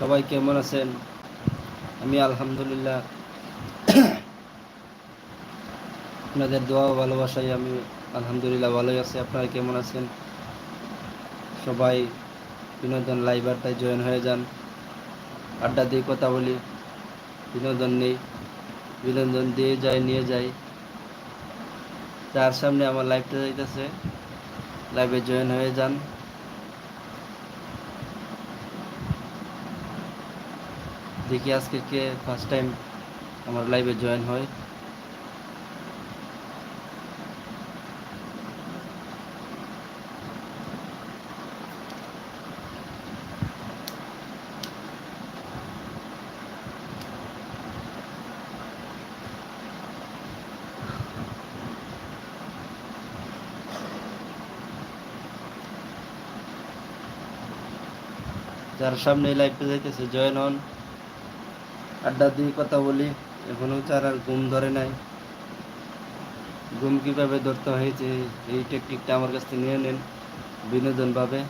সবাই কেমন আছেন? আমি আলহামদুলিল্লাহ। আপনাদের দোয়া ও ভালোবাসায় আমি আলহামদুলিল্লাহ ভালোই আছি। আপনারা কেমন আছেন? সবাই বিনোদন লাইভ আড্ডায় জয়েন হয়ে যান। আড্ডা দিয়ে কথা বলি। বিনোদন নেই। বিনোদন দিয়ে যাই নিয়ে যাই তার সামনে আমার লাইভটা যাইতেছে লাইভে জয়েন হয়ে যান। দেখি আজকে কে ফার্স্ট টাইম আমার লাইভে জয়েন হয়। যার সামনে লাইভটা যাইতেছে জয়েন হন আড্ডা দিয়ে কথা বলি, এখনও তার আর ঘুম ধরে নাই। ঘুম কীভাবে ধরতে হয়েছে, এই টেকনিকটা আমার কাছ থেকে নিয়ে নেন বিনোদনভাবে।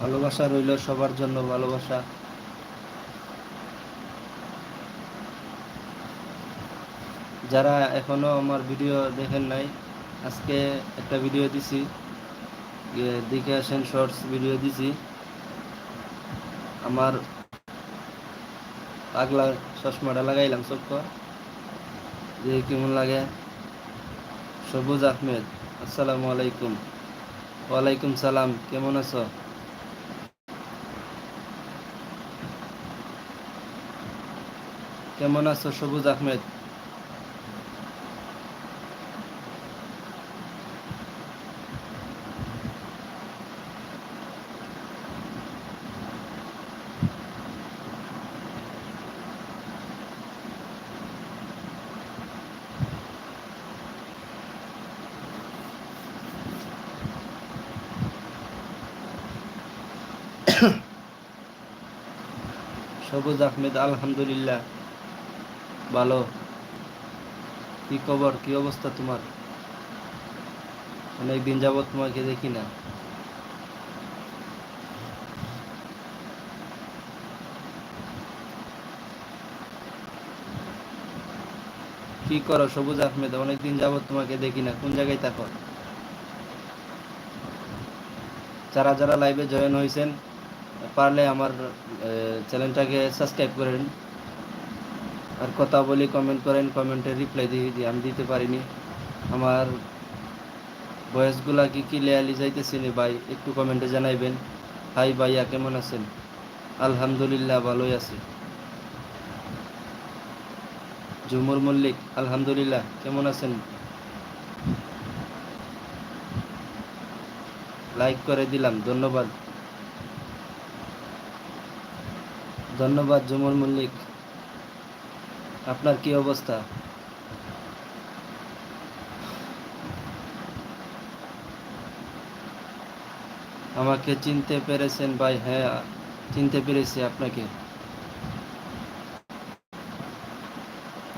ভালোবাসা রইল সবার জন্য, ভালোবাসা। যারা এখনও আমার ভিডিও দেখেন নাই, আজকে একটা ভিডিও দিছি। দেখে আসেন, শর্টস ভিডিও দিছি। আমার পাগলা চশমাটা লাগাইলাম চক্ক যে কেমন লাগে। সবুজ আহমেদ, আসসালামু আলাইকুম। ওয়ালাইকুম সালাম, কেমন আছো? কেমন আছো সবুজ আহমেদ? সবুজ আহমেদ, আলহামদুলিল্লাহ। ভালো। কি খবর? কি অবস্থা তোমার? অনেক দিন যাবত তোমাকে দেখি না। কি করো সবুজ আহমেদ? অনেকদিন যাবত তোমাকে দেখি না। কোন জায়গায় থাকো? যারা যারা লাইভে জয়েন হয়েছেন পারলে আমার চ্যানেলটাকে সাবস্ক্রাইব করেন। আর কথা বলি কমেন্ট করেন কমেন্টে রিপ্লাই দিয়ে আমি দিতে পারিনি। আমার ভয়েসগুলা কি কি লেয়ালি যাইতেছি নি ভাই, একটু কমেন্টে জানাইবেন। হাই ভাইয়া, কেমন আছেন? আলহামদুলিল্লাহ, ভালোই আছি। ঝুমুর মল্লিক, আলহামদুলিল্লাহ, কেমন আছেন? লাইক করে দিলাম, ধন্যবাদ। ধন্যবাদ, জুমুর মল্লিক। আপনার কি অবস্থা? আমাকে চিনতে পেরেছেন ভাই হ্যাঁ চিনতে পেরেছি আপনাকে।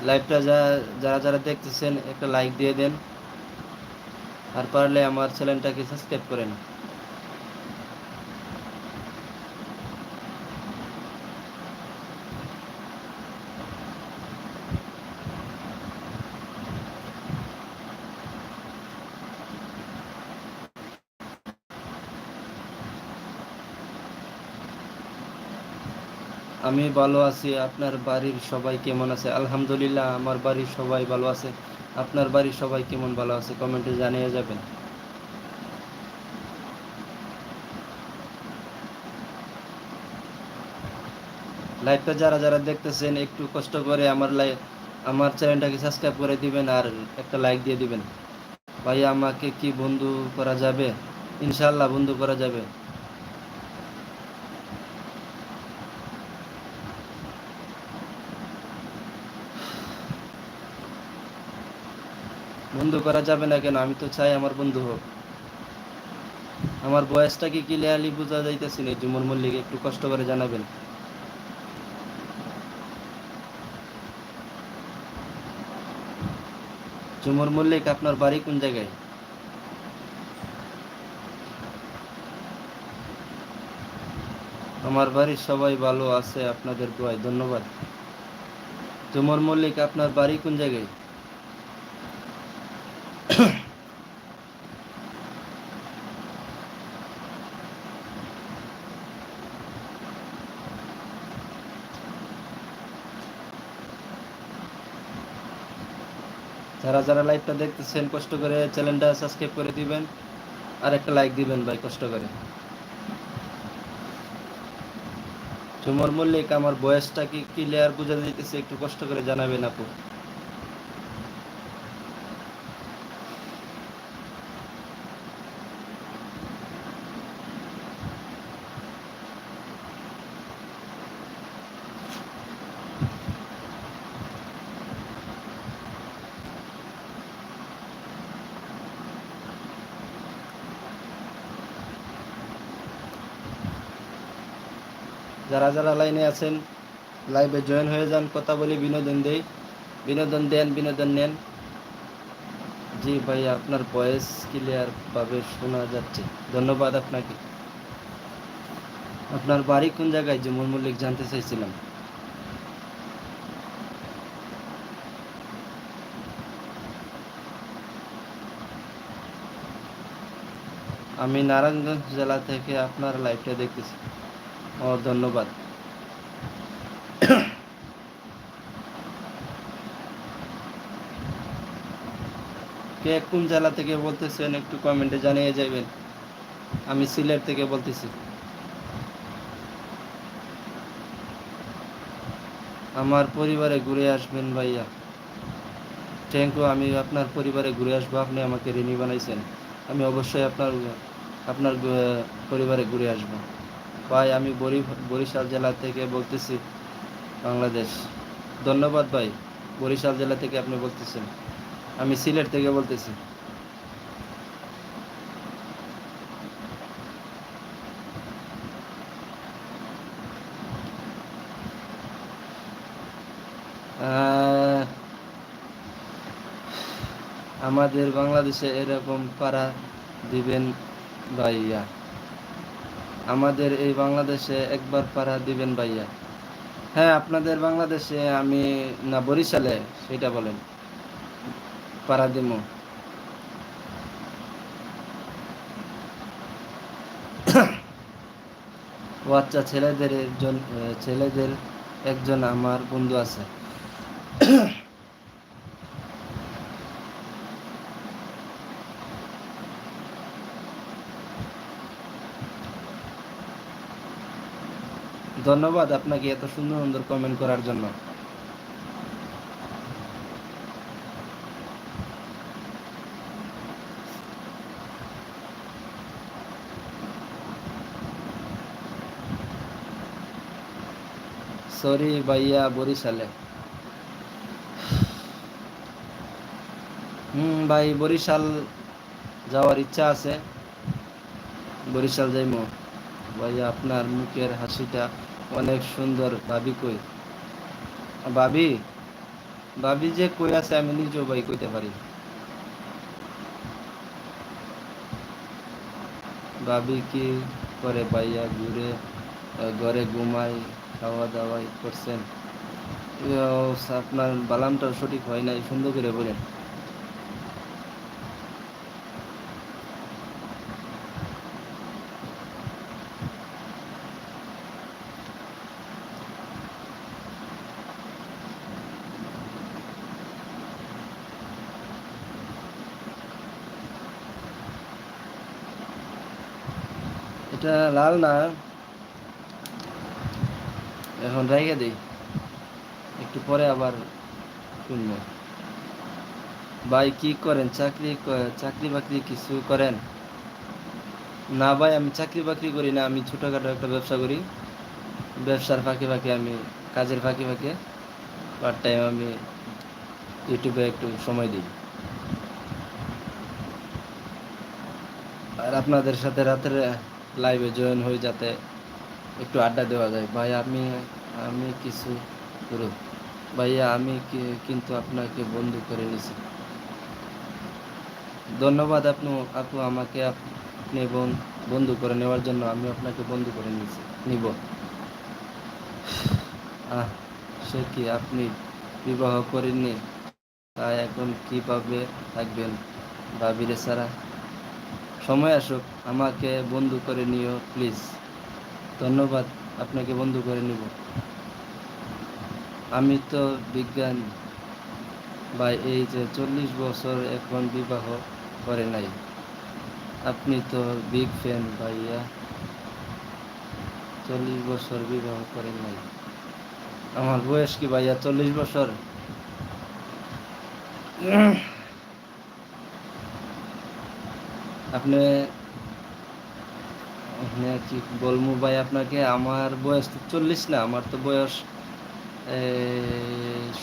লাইভটা যারা যারা দেখতেছেন, একটা লাইক দিয়ে দেন। আর পারলে আমার চ্যানেলটাকে সাবস্ক্রাইব করেন। আমি ভালো আছি। আপনার বাড়ির সবাই কেমন আছে? আলহামদুলিল্লাহ, আমার বাড়ির সবাই ভালো আছে। আপনার বাড়ির সবাই কেমন ভালো আছে? কমেন্টে জানিয়ে যাবেন। লাইভটা যারা যারা দেখতেছেন, একটু কষ্ট করে আমার লাই, আমার চ্যানেলটাকে সাবস্ক্রাইব করে দিবেন আর একটা লাইক দিয়ে দিবেন। ভাই আমাকে কি বন্ধু করা যাবে? ইনশাল্লাহ বন্ধু করা যাবে। বন্ধু করা যাবে না কেন? আমি তো চাই আমার বন্ধু হোক। আমার বয়সটা কি ক্লিয়ারলি বোঝা যাইতেছি না? জুমন মল্লিক একটু কষ্ট করে জানাবেন। চুমুর মল্লিক, আপনার বাড়ি কোন জায়গায়? আমার বাড়ির সবাই ভালো আছে, আপনাদের দোয়ায় ধন্যবাদ। চুমর মল্লিক, আপনার বাড়ি কোন জায়গায়? যারা যারা লাইভটা দেখতেছেন, কষ্ট করে চ্যানেলটা সাবস্ক্রাইব করে দিবেন আর একটা লাইক দিবেন ভাই, কষ্ট করে। ঝুমর মল্লিক, আমার বয়সটা কি ক্লিয়ার বোঝা দিতেছে, একটু কষ্ট করে জানাবেন আপু। যারা লাইনে আছেন, লাইভে জয়েন হয়ে যান, কথা বলি, বিনোদন দেই। বিনোদন দেন, বিনোদন নেন। জি ভাই, আপনার ভয়েস ক্লিয়ার ভাবে শোনা যাচ্ছে। ধন্যবাদ আপনাকে। আপনার বাড়ি কোন জায়গায়? যে মল্লিক জানতে চাইছিলাম। আমি নারায়ণগঞ্জ জেলা থেকে আপনার লাইভটা দেখতেছি। ও, ধন্যবাদ। কে কোন জেলা থেকে বলতেছেন একটু কমেন্টে জানিয়ে যাবেন। আমি সিলেট থেকে বলতেছি। আমার পরিবারে ঘুরে আসবেন ভাইয়া। থ্যাংক ইউ আমি আপনার পরিবারে ঘুরে আসব, আপনি আমাকে ঋণী বানাইছেন। আমি অবশ্যই আপনার আপনার পরিবারে ঘুরে আসব। ভাই, আমি বরি, বরিশাল জেলা থেকে বলতেছি, বাংলাদেশ। ধন্যবাদ ভাই, বরিশাল জেলা থেকে আপনি বলতেছেন। আমি সিলেট থেকে বলতেছি। আমাদের বাংলাদেশে এরকম পাড়া দিবেন ভাইয়া। আমাদের এই বাংলাদেশে একবার পাড়া দিবেন ভাইয়া। হ্যাঁ আপনাদের বাংলাদেশে আমি না বরিশালে, সেটা বলেন। পাড়া ও আচ্ছা ছেলেদের একজন ছেলেদের একজন আমার বন্ধু আছে। ধন্যবাদ আপনাকে এত সুন্দর সুন্দর কমেন্ট করার জন্য। সরি ভাইয়া বরিশালে হুম ভাই বরিশাল যাওয়ার ইচ্ছা আছে বরিশাল যাইমো ভাইয়া আপনার মুখের হাসিটা অনেক সুন্দর ভাবি কই ভাবি ভাবি যে কই আছে আমি নিজেও ভাই কইতে পারি ভাবি কি করে ভাইয়া ঘুরে ঘরে ঘুমাই খাওয়া দাওয়াই করছেন আপনার বালামটা সঠিক হয় নাই, সুন্দর করে বলেন। এটা লাল না? এখন রেখে দিই। একটু পরে আবার শুনব। ভাই, কি করেন? চাকরি চাকরি বাকরি কিছু করেন? না ভাই, আমি চাকরি বাকরি করি না, আমি ছোটোখাটো একটা ব্যবসা করি। ব্যবসার ফাঁকে ফাঁকে আমি, কাজের ফাঁকে ফাঁকে পার্ট টাইম আমি ইউটিউবে একটু সময় দিই। আর আপনাদের সাথে রাতের লাইভে জয়েন হয়ে যাতে একটু আড্ডা দেওয়া যায়। ভাই আমি আমি কিছু করু ভাইয়া, আমি কিন্তু আপনাকে বন্ধু করে নিছি। ধন্যবাদ আপনি, আপু আমাকে আপনি বন- বন্ধু করে নেওয়ার জন্য আমি আপনাকে বন্ধু করে নিয়েছি নিব। আহ, সে কি আপনি বিবাহ করেননি? তাই এখন কীভাবে থাকবেন ভাবিরে সারা? সময় আসুক, আমাকে বন্ধু করে নিও, প্লিজ। ধন্যবাদ। আপনাকে বন্ধু করে নিব। আমি তো বিজ্ঞান। বা এই যে চল্লিশ বছর এখন বিবাহ করে নাই। আপনি তো বিগ ফ্যান ভাইয়া। চল্লিশ বছর বিবাহ করেন নাই। আমার বয়স কি ভাইয়া চল্লিশ বছর? আপনি হ্যাঁ কি বলব ভাই আপনাকে, আমার বয়স তো চল্লিশ না, আমার তো বয়স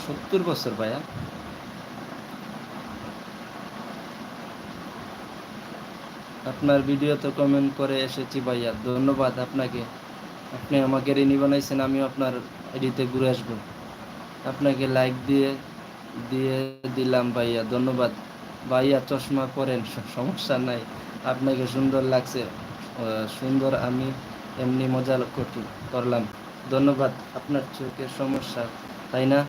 সত্তর বছর ভাইয়া। আপনার ভিডিও তো কমেন্ট করে এসেছি ভাইয়া, ধন্যবাদ আপনাকে। আপনি আমাকে ঋণী বানাইছেন আমি আপনার এডিতে ঘুরে আসব। আপনাকে লাইক দিয়ে দিয়ে দিলাম ভাইয়া, ধন্যবাদ। ভাইয়া চশমা পরেন, সমস্যা নাই, আপনাকে সুন্দর লাগছে। সুন্দর আমি এমনি মজা করতে করলাম ধন্যবাদ, আপনার চোখের সমস্যা, তাই না?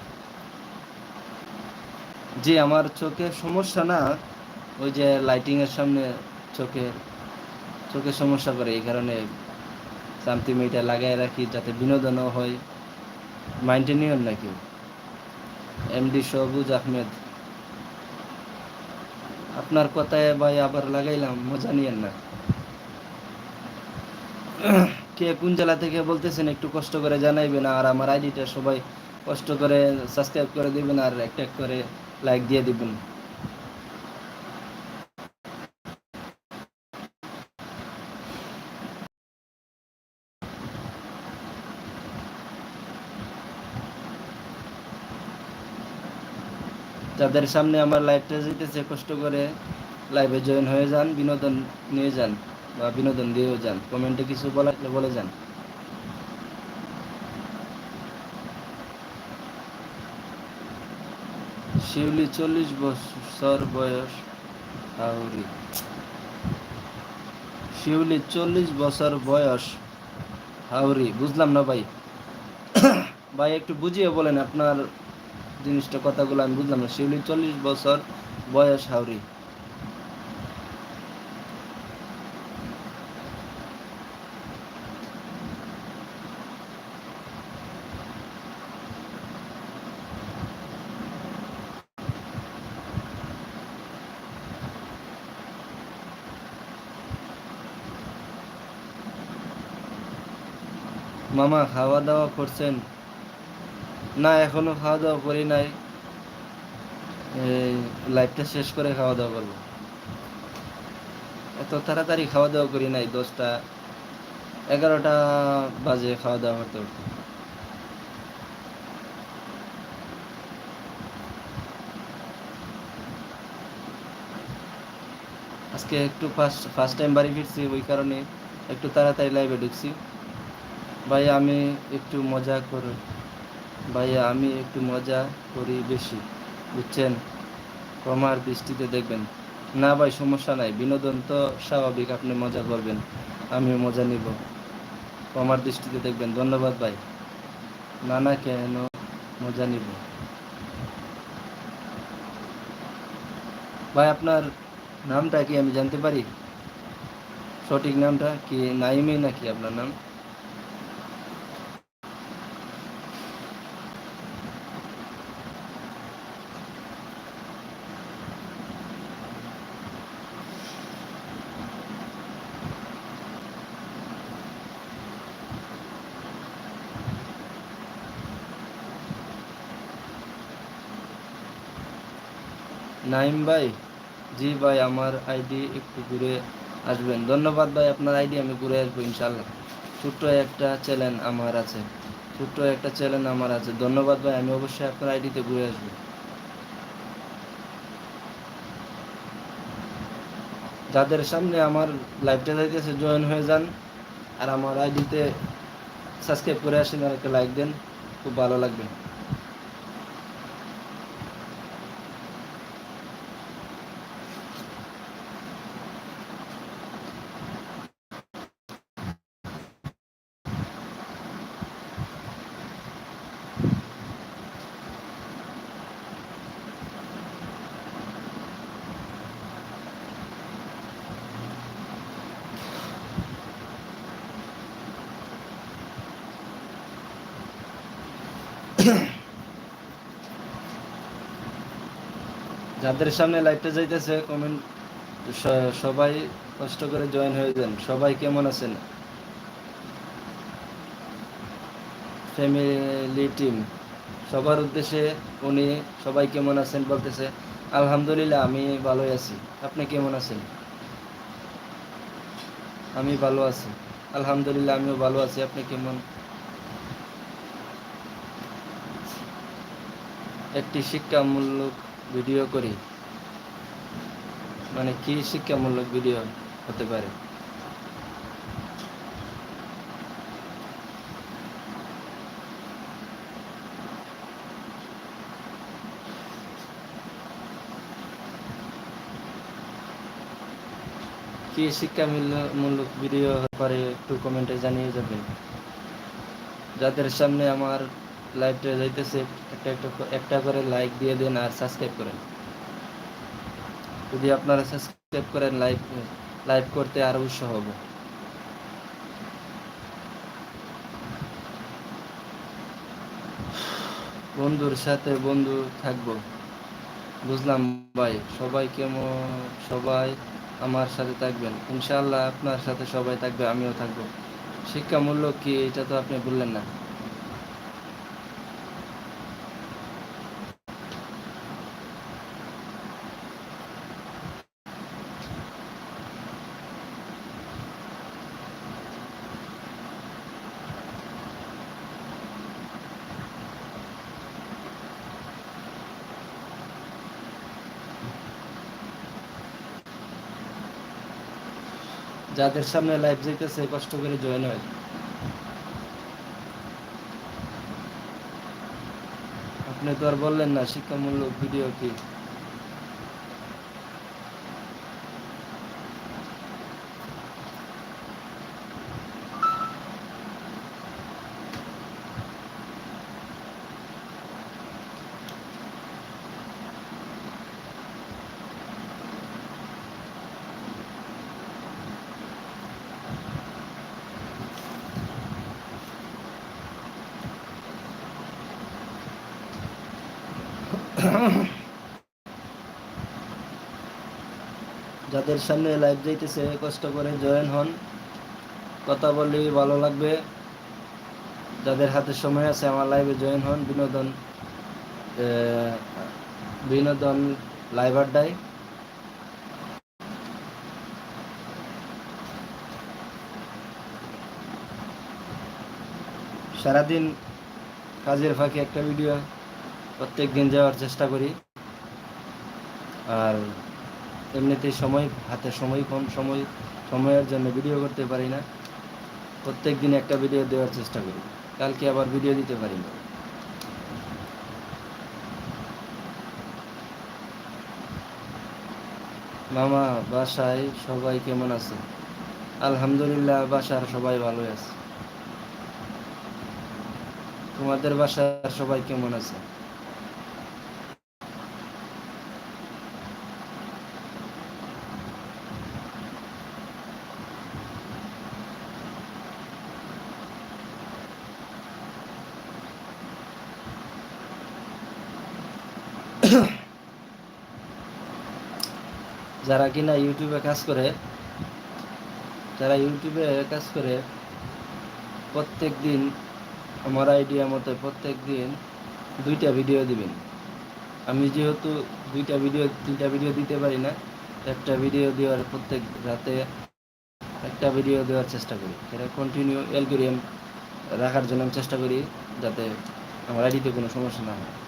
জি, আমার চোখের সমস্যা না, ওই যে লাইটিং এর সামনে চোখের চোখের সমস্যা করে, এই কারণে সামথিং এটা লাগাই রাখি যাতে বিনোদনও হয়। মাইন্ডে নাকি? এমডি সবুজ আহমেদ। আপনার কথায় ভাই আবার লাগাইলাম, মজা নিয়েন না। কে কোন জেলা থেকে বলতেছেন একটু কষ্ট করে জানাইবেন আর আমার আইডিটা সবাই কষ্ট করে সাবস্ক্রাইব করে দিবেন আর একটা এক করে লাইক দিয়ে দিবেন। যাদের সামনে আমার লাইভটা যেতেছে কষ্ট করে লাইভে জয়েন হয়ে যান, বিনোদন নিয়ে যান। বা বিনোদন দিয়েও যান। কমেন্টে কিছু বলা বলে যান। শিউলি চল্লিশ বছর বয়স, হাউরি। শিউলি চল্লিশ বছর বয়স, হাউরি। বুঝলাম না ভাই? ভাই, একটু বুঝিয়ে বলেন আপনার জিনিসটা, কথাগুলো। আমি বুঝলাম না। শিউলি চল্লিশ বছর বয়স, হাউরি। মামা খাওয়া দাওয়া করছেন? না, এখনও খাওয়া দাওয়া করি নাই। লাইফটা শেষ করে খাওয়া দাওয়া করব। এত তাড়াতাড়ি খাওয়া দাওয়া করি নাই, দশটা, এগারোটা বাজে খাওয়া দাওয়া করতে করতে। আজকে একটু ফার্স্ট ফার্স্ট টাইম বাড়ি ফিরছি, ওই কারণে একটু তাড়াতাড়ি লাইভে ঢুকছি। ভাই, আমি একটু মজা করি। ভাইয়া আমি একটু মজা করি বেশি, বুঝছেন? কমার দৃষ্টিতে দেখবেন। না ভাই, সমস্যা নাই, বিনোদন তো স্বাভাবিক, আপনি মজা করবেন আমি মজা নিব। কমার দৃষ্টিতে দেখবেন, ধন্যবাদ ভাই। না না, কেন মজা নিব? ভাই, আপনার নামটা কি আমি জানতে পারি? সঠিক নামটা কি, নাইমে নাকি আপনার নাম? নাইম ভাই, জি ভাই, আমার আইডি একটু ঘুরে আসবেন। ধন্যবাদ ভাই, আপনার আইডি আমি ঘুরে আসব ইনশাল্লাহ ছোট্ট একটা চ্যানেল আমার আছে। ছোট্ট একটা চ্যানেল আমার আছে। ধন্যবাদ ভাই, আমি অবশ্যই আপনার আইডিতে ঘুরে আসব। যাদের সামনে আমার লাইভটা যাইতেছে, জয়েন হয়ে যান। আর আমার আইডিতে সাবস্ক্রাইব করে আসেন, আর একটা লাইক দেন। খুব ভালো লাগবে। যাদের সামনে লাইভটা যাইতেছে কমেন্ট সবাই কষ্ট করে জয়েন হয়ে যান। সবাই কেমন আছেন? ফ্যামিলি টিম সবার উদ্দেশ্যে উনি সবাই কেমন আছেন বলতেছে, আলহামদুলিল্লাহ, আমি ভালোই আছি। আপনি কেমন আছেন? আমি ভালো আছি। আলহামদুলিল্লাহ, আমিও ভালো আছি। আপনি কেমন? একটি শিক্ষামূলক ভিডিও করি। মানে কি শিক্ষামূলক ভিডিও হতে পারে? কি শিক্ষামূলক ভিডিও হতে পারে একটু কমেন্টে জানিয়ে যাবেন। যাদের সামনে আমার লাইভটা যাইতেছে, একটা একটা একটা করে লাইক দিয়ে দেন আর সাবস্ক্রাইব করেন। যদি আপনারা সাবস্ক্রাইব করেন লাইভ লাইভ করতে আরও উৎসাহ হব। বন্ধুর সাথে বন্ধু থাকব। বুঝলাম ভাই, সবাই কেমন? সবাই আমার সাথে থাকবেন। ইনশাআল্লাহ আপনার সাথে সবাই থাকবে, আমিও থাকব। শিক্ষামূলক কি, এটা তো আপনি বললেন না। যাদের সামনে লাইভ যেতেছে কষ্ট করে জয়েন হয়। আপনি তো আর বললেন না, শিক্ষামূলক ভিডিও কি? যাদের সামনে লাইভ যাইতেছে, কষ্ট করে জয়েন হন। কথা বললে ভালো লাগবে। যাদের হাতে সময় আছে, আমার লাইভে জয়েন হন। বিনোদন বিনোদন লাইভ আড্ডায়। সারাদিন কাজের ফাঁকে একটা ভিডিও প্রত্যেক দিন যাওয়ার চেষ্টা করি। আর এমনিতেই সময়, হাতে সময় কম, সময়, সময়ের জন্য ভিডিও করতে পারি না। প্রত্যেক দিন একটা ভিডিও দেওয়ার চেষ্টা করি। কালকে আবার ভিডিও দিতে পারি না। মামা, বাসায় সবাই কেমন আছে? আলহামদুলিল্লাহ, বাসার সবাই ভালো আছে। তোমাদের বাসার সবাই কেমন আছে? যারা কিনা ইউটিউবে কাজ করে, যারা ইউটিউবে কাজ করে প্রত্যেক দিন আমার আইডিয়া মতো প্রত্যেক দিন দুইটা ভিডিও দিবেন। আমি যেহেতু দুইটা ভিডিও তিনটা ভিডিও দিতে পারি না, একটা ভিডিও দেওয়ার প্রত্যেক রাতে একটা ভিডিও দেওয়ার চেষ্টা করি। এটা কন্টিনিউ অ্যালগোরিয়াম রাখার জন্য আমি চেষ্টা করি যাতে আমার আইডিতে কোনো সমস্যা না হয়।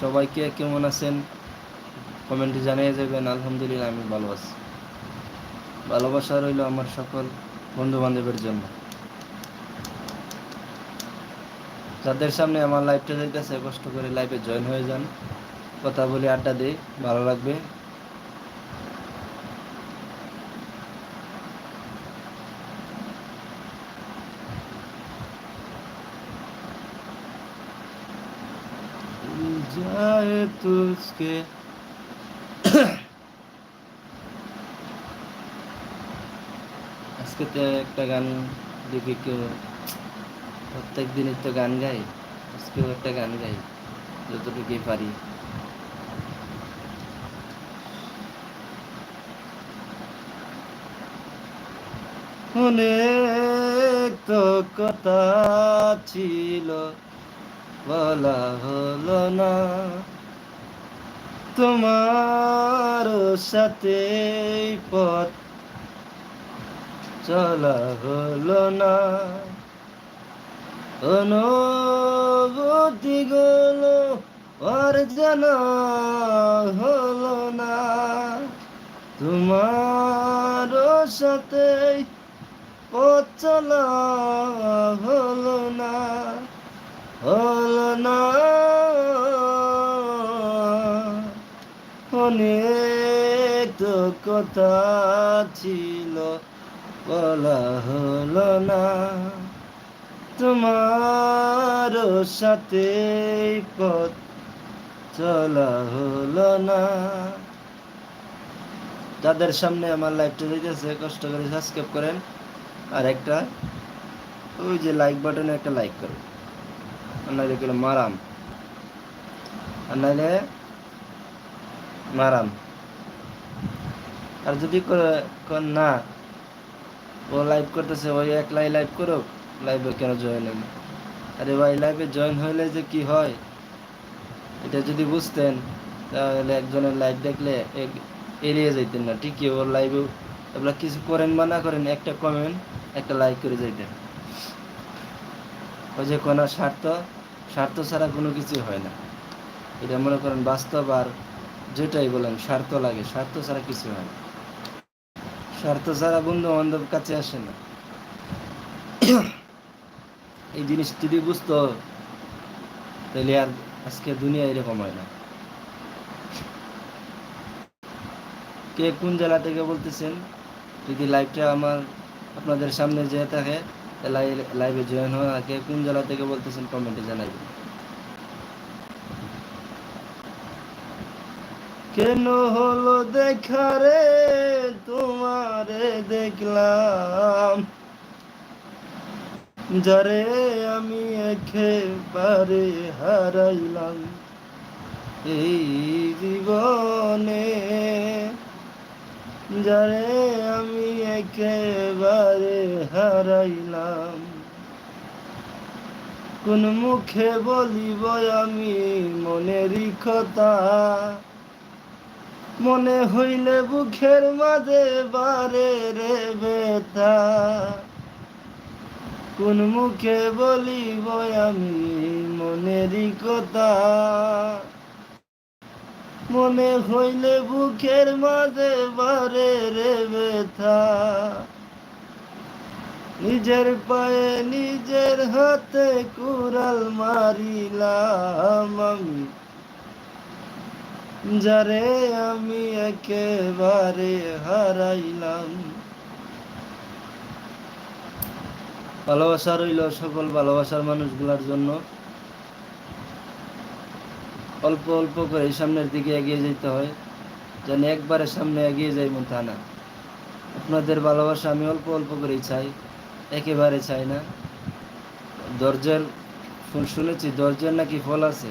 সবাইকে কেমন আছেন? কমেন্টে জানিয়ে যাবেন, আলহামদুলিল্লাহ আমি ভালো আছি। ভালোবাসা রইল আমার সকল বন্ধু বান্ধবের জন্য। যাদের সামনে আমার লাইভটা যাইতেছে, কষ্ট করে লাইভে জয়েন হয়ে যান। কথা বলি, আড্ডা দিই, ভালো লাগবে। जाए तुझके আজকে তো একটা গান দেখি কেউ প্রত্যেক দিনই তো গান গাই আজকেও একটা গান গাই যতটুকুই পারি অনেক তো কথা ছিল বলা হলো না তোমার সাথে পথ চলা হলো না অনুভূতি গুলো আর জানা হলো না তোমার সাথে পথ চলা হলো না হলো না অনেক কথা ছিল, বলা হলো না। তোমার সাথে পথ চলা হলো না। যাদের সামনে আমার লাইভটা দিতেছে কষ্ট করে সাবস্ক্রাইব করেন। আর একটা, ওই যে লাইক বাটনে একটা লাইক করুন আর নাইলে গেলে মারাম আর যদি না ও লাইভ করতেছে ওই একলাই লাইভ করুক লাইভে কেন জয়েন হইল আরে ভাই লাইভে জয়েন হইলে যে কি হয় এটা যদি বুঝতেন তাহলে একজনের লাইভ দেখলে এড়িয়ে যাইতেন না ঠিকই ওর লাইভে আপনারা কিছু করেন বা না করেন একটা কমেন্ট একটা লাইক করে যাইতেন ওই যে কোনো স্বার্থ স্বার্থ ছাড়া কোনো কিছু হয় না। এটা মনে করেন বাস্তব আর যেটাই বলেন স্বার্থ লাগে, স্বার্থ ছাড়া কিছু হয় না। স্বার্থ ছাড়া বন্ধু বান্ধব কাছে আসে না। এই জিনিস যদি বুঝতো, তাহলে আর আজকে দুনিয়া এরকম হয় না। কে কোন জেলা থেকে বলতেছেন? যদি লাইভটা আমার আপনাদের সামনে যে থাকে লাইভে জয়েন আর কে কোন জেলা থেকে বলতেছেন কমেন্টে জানাবেন কেন হলো দেখা রে? তোমারে দেখলাম। যারে আমি একেবারে হারাইলাম। এই জীবনে যারে আমি একেবারে হারাইলাম। কোন মুখে বলিব আমি মনেরই কথা। মনে হইলে বুকের মাঝে বারে রে বেতা কোন মুখে বলিব আমি মনেরই কথা। মনে হইলে বুকের মাঝে বারে রে ব্যথা। নিজের পায়ে নিজের হাতে কুড়াল মারিলাম আমি। যারে আমি একেবারে হারাইলাম। ভালোবাসা রইল সকল ভালোবাসার মানুষগুলোর জন্য। অল্প অল্প করে সামনের দিকে এগিয়ে যেতে হয়, যেন একবারে সামনে এগিয়ে যাই মন তা না। আপনাদের ভালোবাসা আমি অল্প অল্প করেই চাই, একেবারে চাই না। ধৈর্যের শুনেছি ধৈর্যের নাকি ফল আছে?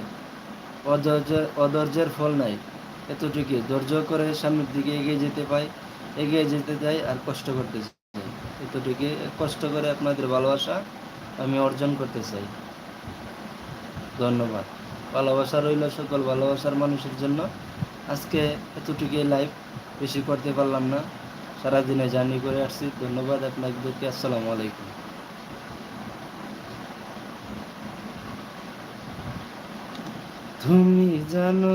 অধৈর্যের অধৈর্যের ফল নাই। এতটুকুই। ধৈর্য করে সামনের দিকে এগিয়ে যেতে পাই, এগিয়ে যেতে চাই আর কষ্ট করতে চাই। এতটুকু কষ্ট করে আপনাদের ভালোবাসা আমি অর্জন করতে চাই। ধন্যবাদ। ভালোবাসা রইল সকল ভালোবাসার মানুষের জন্য। আজকে এতটুকু লাইভ বেশি করতে পারলাম না। সারাদিনে জার্নি করে আসছি। ধন্যবাদ আপনাদেরকে। আসসালামু আলাইকুম। তুমি জানো